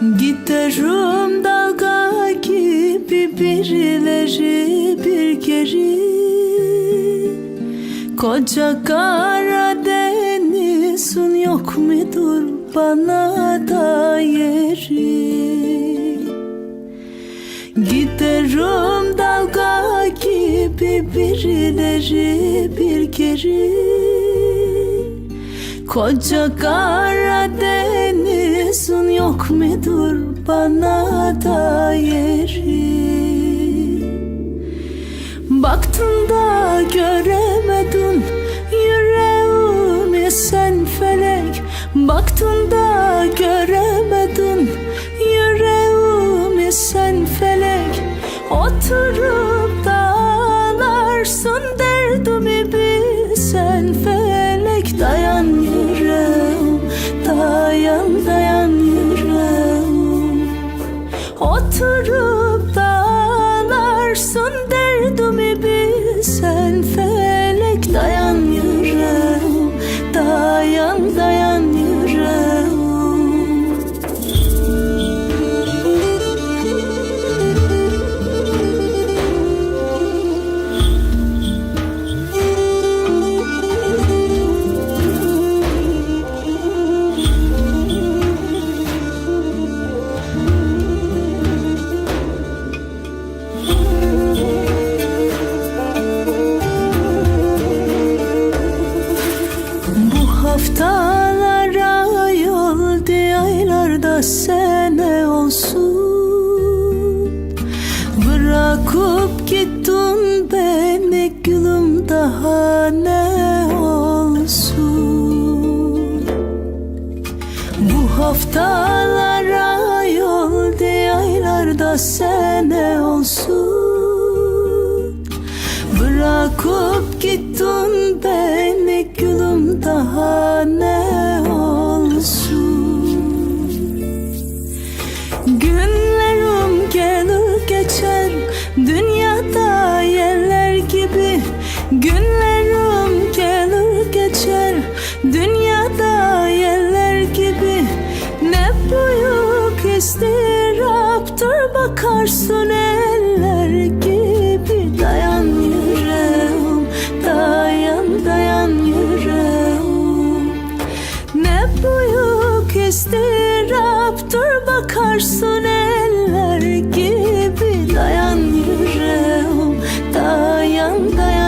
Giderim dalga gibi birileri bir geri. Koca Karadeniz'in yok mudur bana da yeri? Giderim dalga gibi birileri bir geri. Koca Karadeniz'in yok mudur bana da yeri Baktın da göremedin yüreğimi sen felek. Baktın da göremedin yüreğimi sen felek. Oturup Oturup da haftalara yol aylarda sene olsun. Bırakıp gittin beni gülüm daha ne olsun. Bu haftalara yol aylarda sene olsun. Bırakıp gittin Günlerim gelir geçer dünyada yerler gibi. Günlerim gelir geçer dünyada yerler gibi. Ne büyük istiraptır bakarsın eller Dursun eller gibi dayan yüreğim Dayan dayan.